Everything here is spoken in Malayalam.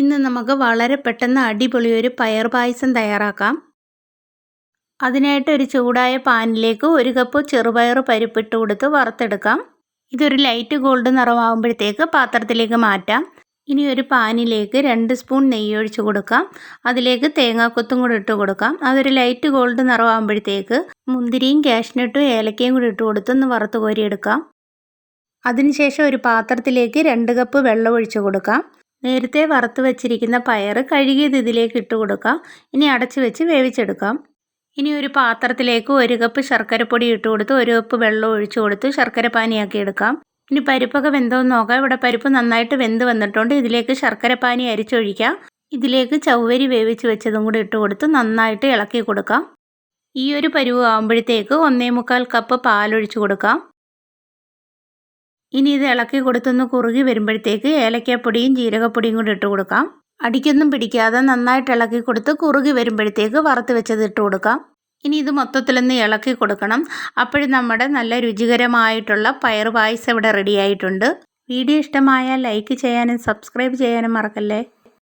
ഇന്ന് നമുക്ക് വളരെ പെട്ടെന്ന് അടിപൊളി ഒരു പയർ പായസം തയ്യാറാക്കാം. അതിനായിട്ട് ഒരു ചൂടായ പാനിലേക്ക് ഒരു കപ്പ് ചെറുപയർ പരിപ്പിട്ട് കൊടുത്ത് വറുത്തെടുക്കാം. ഇതൊരു ലൈറ്റ് ഗോൾഡ് നിറമാകുമ്പോഴത്തേക്ക് പാത്രത്തിലേക്ക് മാറ്റാം. ഇനി ഒരു പാനിലേക്ക് രണ്ട് സ്പൂൺ നെയ്യ് ഒഴിച്ച് കൊടുക്കാം. അതിലേക്ക് തേങ്ങാക്കൊത്തും കൂടി ഇട്ട് കൊടുക്കാം. അതൊരു ലൈറ്റ് ഗോൾഡ് നിറമാകുമ്പോഴത്തേക്ക് മുന്തിരിയും കാഷ്നട്ടും ഏലക്കയും കൂടി ഇട്ട് കൊടുത്ത് ഒന്ന് വറുത്ത് കോരിയെടുക്കാം. അതിനുശേഷം ഒരു പാത്രത്തിലേക്ക് രണ്ട് കപ്പ് വെള്ളം ഒഴിച്ച് കൊടുക്കാം. നേരത്തെ വറുത്ത് വെച്ചിരിക്കുന്ന പയർ കഴുകിയത് ഇതിലേക്ക് ഇട്ട് കൊടുക്കാം. ഇനി അടച്ച് വെച്ച് വേവിച്ചെടുക്കാം. ഇനി ഒരു പാത്രത്തിലേക്ക് ഒരു കപ്പ് ശർക്കരപ്പൊടി ഇട്ട് കൊടുത്ത് ഒരു കപ്പ് വെള്ളം ഒഴിച്ചു കൊടുത്ത് ശർക്കര പാനിയാക്കി എടുക്കാം. ഇനി പരിപ്പൊക്കെ വെന്തോന്ന് നോക്കാം. ഇവിടെ പരിപ്പ് നന്നായിട്ട് വെന്ത് വന്നിട്ടുണ്ട്. ഇതിലേക്ക് ശർക്കര പാനി അരിച്ചൊഴിക്കാം. ഇതിലേക്ക് ചവ്വരി വേവിച്ച് വെച്ചതും കൂടി ഇട്ട് കൊടുത്ത് നന്നായിട്ട് ഇളക്കി കൊടുക്കാം. ഈ ഒരു പരുവ് ആകുമ്പോഴത്തേക്ക് ഒന്നേ മുക്കാൽ കപ്പ് പാലൊഴിച്ച് കൊടുക്കാം. ഇനി ഇത് ഇളക്കി കൊടുത്തൊന്ന് കുറുകി വരുമ്പോഴത്തേക്ക് ഏലക്കാപ്പൊടിയും ജീരകപ്പൊടിയും കൂടി ഇട്ട് കൊടുക്കാം. അടിക്കൊന്നും പിടിക്കാതെ നന്നായിട്ട് ഇളക്കി കൊടുത്ത് കുറുകി വരുമ്പോഴത്തേക്ക് വറുത്ത് വെച്ചത് ഇട്ട് കൊടുക്കാം. ഇനി ഇത് മൊത്തത്തിലൊന്ന് ഇളക്കി കൊടുക്കണം. അപ്പോഴും നമ്മുടെ നല്ല രുചികരമായിട്ടുള്ള പയർ പായസം ഇവിടെ റെഡിയായിട്ടുണ്ട് വീഡിയോ ഇഷ്ടമായാൽ ലൈക്ക് ചെയ്യാനും സബ്സ്ക്രൈബ് ചെയ്യാനും മറക്കല്ലേ?